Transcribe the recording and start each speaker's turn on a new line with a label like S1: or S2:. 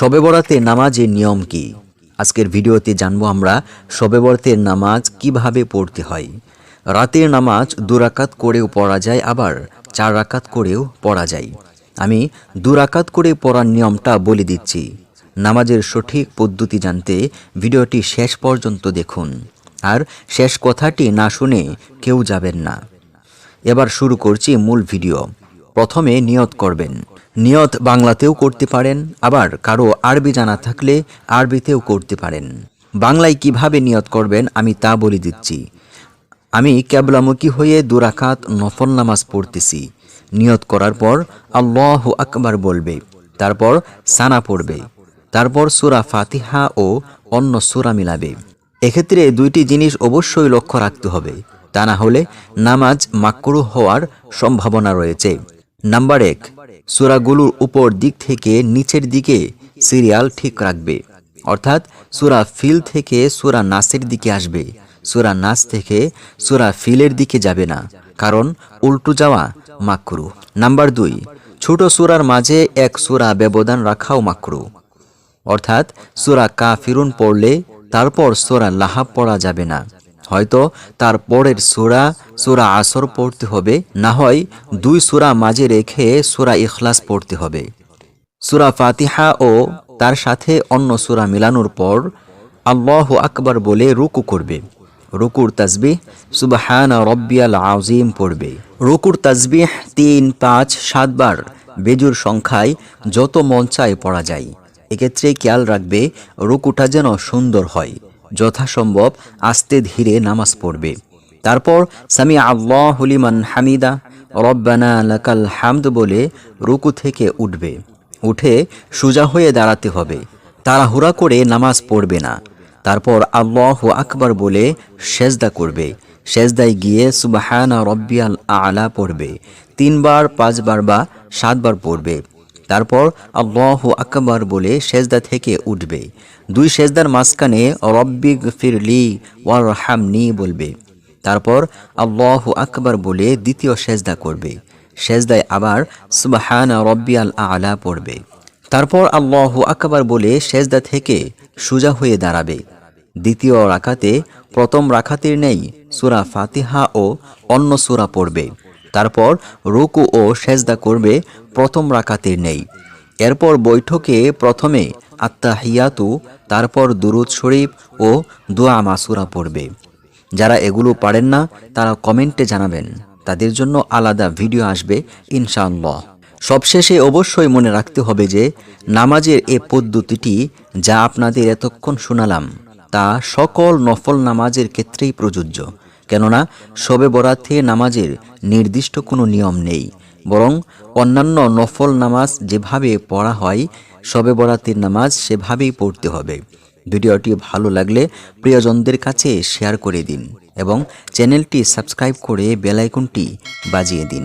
S1: শবে বরাতে নামাজের নিয়ম কি? আজকের ভিডিওতে জানব আমরা শবে বরাতের নামাজ কীভাবে পড়তে হয়। রাতের নামাজ দুরাকাত করেও পড়া যায়, আবার চার রাকাত করেও পড়া যায়। আমি দুরাকাত করে পড়ার নিয়মটা বলে দিচ্ছি। নামাজের সঠিক পদ্ধতি জানতে ভিডিওটি শেষ পর্যন্ত দেখুন। আর শেষ কথাটি না শুনে কেউ যাবেন না। এবার শুরু করছি মূল ভিডিও। প্রথমে নিয়ত করবেন। নিয়ত বাংলাতেও করতে পারেন, আবার কারও আরবি জানা থাকলে আরবিতেও করতে পারেন। বাংলায় কীভাবে নিয়ত করবেন আমি তা বলে দিচ্ছি। আমি ক্যাবলামুখী হয়ে দুরাকাত নফল নামাজ পড়তেছি। নিয়ত করার পর আল্লাহ আকবার বলবে, তারপর সানা পড়বে, তারপর সুরা ফাতিহা ও অন্য সুরা মিলাবে। এক্ষেত্রে দুইটি জিনিস অবশ্যই লক্ষ্য রাখতে হবে, তা না হলে নামাজ মাকরু হওয়ার সম্ভাবনা রয়েছে। নাম্বার এক, সুরাগুলোর উপর দিক থেকে নিচের দিকে সিরিয়াল ঠিক রাখবে। অর্থাৎ সুরা ফিল থেকে সুরা নাসের দিকে আসবে। সুরা নাস থেকে সুরা ফিলের দিকে যাবে না, কারণ উল্টো যাওয়া মাকরু। নাম্বার দুই, ছোট সুরার মাঝে এক সুরা ব্যবধান রাখাও মাকরু। অর্থাৎ সুরা কা ফিরুন পড়লে তারপর সুরা লাহাব পড়া যাবে না। হয়তো তার পরের সুরা সুরা আসর পড়তে হবে। না হয় দুই সুরা মাঝে রেখে সুরা ইখলাস পড়তে হবে। সুরা ফাতিহা ও তার সাথে অন্য সুরা মিলানোর পর আল্লাহ আকবার বলে রুকু করবে। রুকুর তাসবিহ সুবাহান রব্বিয়াল আজিম পড়বে। রুকুর তাসবিহ তিন, পাঁচ সাতবার বেজুর সংখ্যায় যত মঞ্চায় পড়া যায়। এক্ষেত্রে খেয়াল রাখবে, রুকুটা যেন সুন্দর হয়। যথাসম্ভব আস্তে ধীরে নামাজ পড়বে। তারপর সামি আল্লাহ হুলিমান হামিদা, রব্বানা লাকাল হামদ বলে রুকু থেকে উঠবে। উঠে সোজা হয়ে দাঁড়াতে হবে। তাড়াহুড়া করে নামাজ পড়বে না। তারপর আল্লাহ আকবার বলে সেজদা করবে। সেজদায় গিয়ে সুবাহানা রব্বিয়াল আলা পড়বে। তিনবার, পাঁচবার বা সাতবার পড়বে। তারপর আল্লাহ আকবার বলে সেজদা থেকে উঠবে। দুই সেজদার মাঝখানে রব্বি ফিরলি ওয়ার হামনি বলবে। তারপর আল্লাহ আকবার বলে দ্বিতীয় সেজদা করবে। সেজদায় আবার সুবাহানা রব্বিয়াল আলা পড়বে। তারপর আল্লাহ আকবার বলে সেজদা থেকে সোজা হয়ে দাঁড়াবে। দ্বিতীয় রাখাতে প্রথম রাখাতের নেই, সুরা ফাতিহা ও অন্য সুরা পড়বে। তারপর রুকু ও সেজদা করবে, প্রথম রাকাতের নেই। এরপর বৈঠকে প্রথমে আত্মাহিয়াতু তারপর দুরুদ শরীফ ও দোয়া মাসুরা পড়বে। যারা এগুলো পারেন না, তারা কমেন্টে জানাবেন। তাদের জন্য আলাদা ভিডিও আসবে, ইনশাআল্লাহ। সবশেষে অবশ্যই মনে রাখতে হবে যে, নামাজের এ পদ্ধতিটি যা আপনাদের এতক্ষণ শোনালাম, তা সকল নফল নামাজের ক্ষেত্রেই প্রযোজ্য। কেননা শবে বরাতে নামাজের নির্দিষ্ট কোনো নিয়ম নেই, বরং অন্যান্য নফল নামাজ যেভাবে পড়া হয়, শবে বরাতের নামাজ সেভাবেই পড়তে হবে। ভিডিওটি ভালো লাগলে প্রিয়জনদের কাছে শেয়ার করে দিন এবং চ্যানেলটি সাবস্ক্রাইব করে বেলাইকনটি বাজিয়ে দিন।